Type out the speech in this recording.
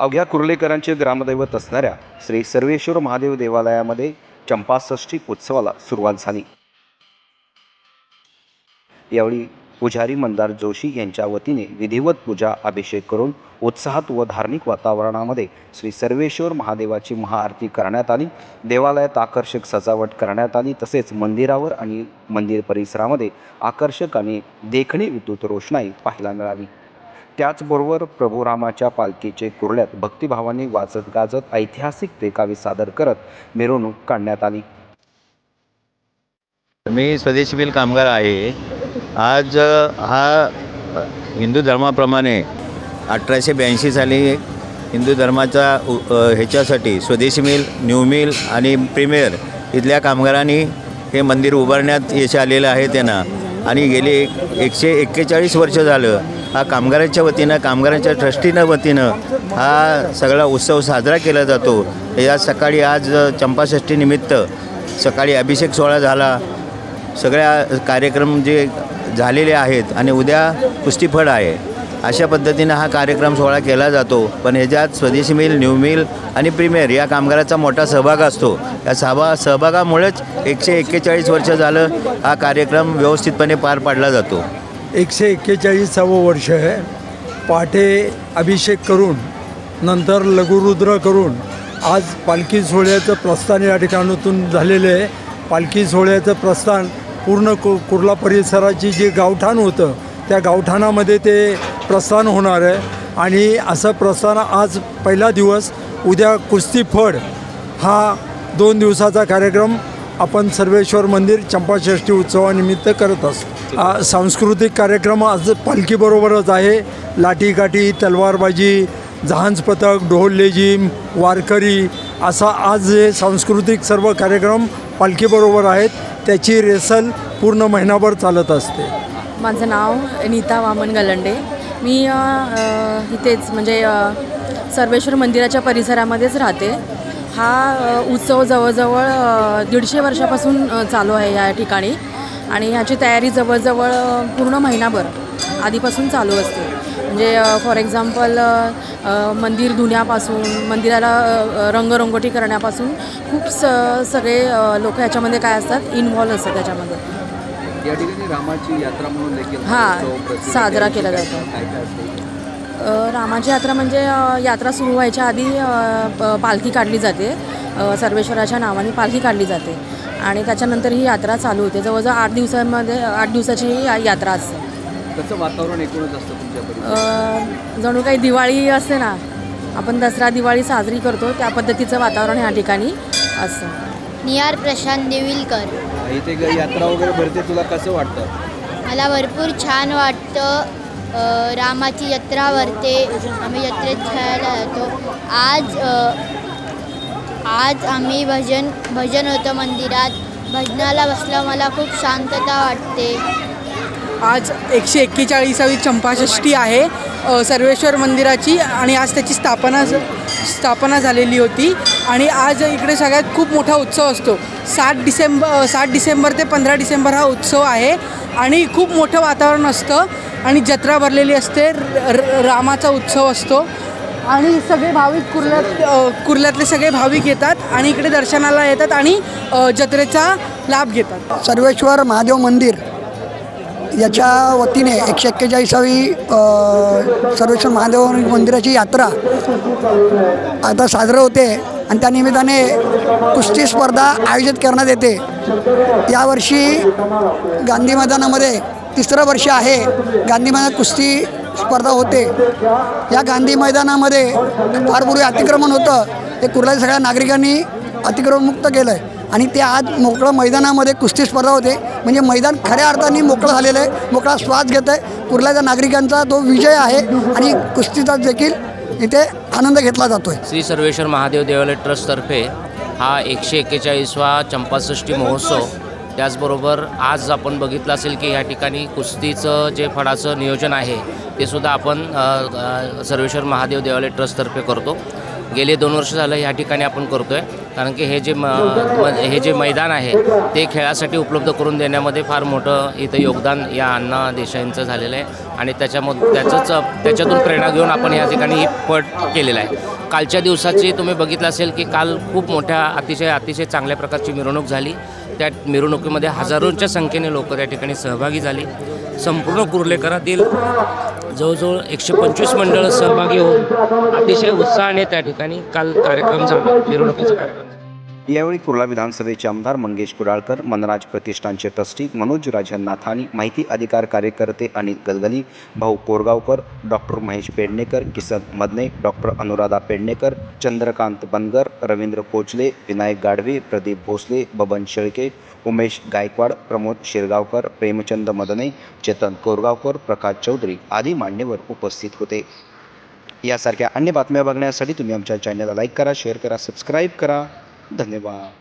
अवघ्या कुर्लेकरांचे ग्रामदैवत असणाऱ्या श्री सर्वेश्वर महादेव देवालयामध्ये चंपाषष्ठी उत्सवाला सुरुवात झाली. यावेळी पुजारी मंदार जोशी यांच्या वतीने विधिवत पूजा अभिषेक करून उत्साहात व धार्मिक वातावरणामध्ये श्री सर्वेश्वर महादेवाची महाआरती करण्यात आली. देवालयात आकर्षक सजावट करण्यात आली. तसेच मंदिरावर आणि मंदिर परिसरामध्ये आकर्षक आणि देखणी विद्युत रोषणाई पाहायला मिळाली. त्याचबरोबर प्रभू रामाच्या पालखीचे कुर्ल्यात भक्तिभावाने वाजत गाजत ऐतिहासिक देखावे सादर करत मिरवणूक काढण्यात आली. मी स्वदेशी बिल कामगार आहे. आज हा हिंदू धर्माप्रमाणे अठराशे ब्याऐंशी साली हिंदू धर्माचा उ- ह्याच्यासाठी स्वदेशी मिल न्यू मिल आणि प्रीमियर इथल्या कामगारांनी हे मंदिर उभारण्यात यश आलेलं आहे त्यांना. आणि गेले एक एकशे एक्केचाळीस वर्ष झालं. हा कामगारांच्या वतीनं कामगारांच्या ट्रस्टीनं वतीनं हा सगळा उत्सव साजरा केला जातो. या सकाळी आज चंपाषष्टीनिमित्त चंपाषष्ठीनिमित्त सकाळी अभिषेक सोहळा झाला. सगळ्या कार्यक्रम जे झालेले आहेत आणि उद्या कुस्तीफळ आहे. अशा पद्धतीनं हा कार्यक्रम सोहळा केला जातो. पण ह्याच्यात स्वदेशी मिल न्यू मिल आणि प्रीमियर या कामगाराचा मोठा सहभाग असतो. या सहभा सहभागामुळेच एकशे एक्केचाळीस वर्ष झालं हा कार्यक्रम व्यवस्थितपणे पार पाडला जातो. एकशे एक्केचाळीसावं वर्ष आहे. पहाटे अभिषेक करून नंतर लघुरुद्र करून आज पालखी सोहळ्याचं प्रस्थान या ठिकाणातून झालेलं आहे. पालखी सोहळ्याचं प्रस्थान पूर्ण कु कुर्ला परिसराची जे गावठाण होतं त्या गावठाणामध्ये ते प्रस्थान होणार आहे. आणि असं प्रस्थान आज पहिला दिवस उद्या कुस्ती फड हा दोन दिवसाचा कार्यक्रम आपण सर्वेश्वर मंदिर चंपाषष्ठी उत्सवानिमित्त करत असतो. सांस्कृतिक कार्यक्रम आज पालखीबरोबरच आहे. लाठीकाठी तलवारबाजी जहाज पथक ढोल लेझिम वारकरी असा आज हे सांस्कृतिक सर्व कार्यक्रम पालखीबरोबर आहेत. त्याची रेसल पूर्ण महिनाभर चालत असते. माझं नाव नीता वामन गलंडे. मी इथेच म्हणजे सर्वेश्वर मंदिराच्या परिसरामध्येच राहते. हा उत्सव जवळजवळ दीडशे वर्षापासून चालू आहे या ठिकाणी. आणि ह्याची तयारी जवळजवळ पूर्ण महिनाभर आधीपासून चालू असते. म्हणजे फॉर एक्झाम्पल मंदिर धुण्यापासून मंदिराला रंगरंगोटी करण्यापासून खूप स सगळे लोक ह्याच्यामध्ये काय असतात इन्व्हॉल्व असतात त्याच्यामध्ये. या ठिकाणी रामाची यात्रा म्हणून देखील हां, साजरा केला जातो. रामाची यात्रा म्हणजे यात्रा सुरू व्हायच्या आधी पालखी काढली जाते. सर्वेश्वराच्या नावाने पालखी काढली जाते. आणि त्याच्यानंतर ही यात्रा चालू होते. जवळजवळ आठ दिवसांमध्ये आठ दिवसाची ही यात्रा असते. कसं वातावरण एकूणच असतं तुमच्या अ, जणू काही दिवाळी असते ना आपण दसरा दिवाळी साजरी करतो. त्या पद्धतीचं वातावरण ह्या ठिकाणी असतं. निहार प्रशांत देविलकर. इथे यात्रा वगैरे भरते तुला कसं वाटतं? मला भरपूर छान वाटतं. अ, रामाची जत्रा भरते. आम्ही जत्रेत खेळायला जातो. आज अ, आज आम्ही भजन भजन होतं मंदिरात भजनाला बसलं. मला खूप शांतता वाटते. आज एकशे एक्केचाळीसावी चंपाषष्ठी आहे अ, सर्वेश्वर मंदिराची. आणि आज त्याची स्थापना स्थापना झालेली होती. आणि आज इकडे सगळ्यात खूप मोठा उत्सव असतो. सात डिसेंबर सात डिसेंबर ते पंधरा डिसेंबर हा उत्सव आहे. आणि खूप मोठं वातावरण असतं. आणि जत्रा भरलेली असते. र- र- रामाचा उत्सव असतो. आणि सगळे भाविक कुर्ल्यात कुर्ल्यातले सगळे भाविक येतात आणि इकडे दर्शनाला येतात आणि जत्रेचा लाभ घेतात. सर्वेश्वर महादेव मंदिर. याच्या वतीने एकशे एक्केचाळीसावी सर्वेश्वर महादेव मंदिराची यात्रा आता साजरं होते आणि त्या निमित्ताने कुस्ती स्पर्धा आयोजित करण्यात येते. यावर्षी गांधी मैदानामध्ये तिसरं वर्ष आहे गांधी मैदानात कुस्ती स्पर्धा होते. या गांधी मैदानामध्ये फार पूर्वी अतिक्रमण होतं. ते कुर्ला सगळ्या नागरिकांनी अतिक्रमणमुक्त केलं आहे आणि ते आज मोकळं मैदानामध्ये कुस्ती स्पर्धा होते. म्हणजे मैदान खऱ्या अर्थाने मोकळं झालेलं आहे. मोकळा श्वास घेत आहे कुर्ल्याच्या नागरिकांचा तो विजय आहे आणि कुस्तीचा देखील इथे आनंद घेतला जातो आहे श्री सर्वेश्वर महादेव देवालय ट्रस्टतर्फे हा एकशे एक्केचाळीसवा चंपाषष्ठी महोत्सव त्याचबरोबर आज आपण बघितलं असेल की ह्या ठिकाणी कुस्तीचं जे फळाचं नियोजन आहे ते सुद्धा आपण सर्वेश्वर महादेव देवालय ट्रस्टतर्फे करतो. गेले दोन वर्ष झालं ह्या ठिकाणी आपण करतो आहे कारण की हे जे म हे जे मैदान आहे ते खेळासाठी उपलब्ध करून देण्यामध्ये फार मोठं इथं योगदान या अण्णा देसाईंचं झालेलं आहे. आणि त्याच्यामध त्याचंच त्याच्यातून प्रेरणा घेऊन आपण या ठिकाणी ही पट केलेला आहे. कालच्या दिवसाची तुम्ही बघितलं असेल की काल खूप मोठ्या अतिशय अतिशय चांगल्या प्रकारची मिरवणूक झाली. त्या मिरवणुकीमध्ये हजारोंच्या संख्येने लोक त्या ठिकाणी सहभागी झाली संपूर्ण कुर्लेकरातील जवळजवळ एकशे पंचवीस मंडळं सहभागी होऊन अतिशय उत्साहाने त्या ठिकाणी काल कार्यक्रम झाला मिरवणुकीचा कार्यक्रम झाला. यावेळी कुर्ला विधानसभेचे आमदार मंगेश कुडाळकर मनराज प्रतिष्ठानचे ट्रस्टी मनोज राजन नाथानी माहिती अधिकार कार्यकर्ते अनिल गलगली भाऊ कोरगावकर डॉक्टर महेश पेडणेकर किसन मदने डॉक्टर अनुराधा पेडणेकर चंद्रकांत बनगर रवींद्र कोचले विनायक गाढवे प्रदीप भोसले बबन शेळके उमेश गायकवाड प्रमोद शिरगावकर प्रेमचंद मदने चेतन कोरगावकर प्रकाश चौधरी आदी मान्यवर उपस्थित होते. यासारख्या अन्य बातम्या बघण्यासाठी तुम्ही आमच्या चॅनलला लाईक करा शेअर करा सबस्क्राईब करा. धन्यवाद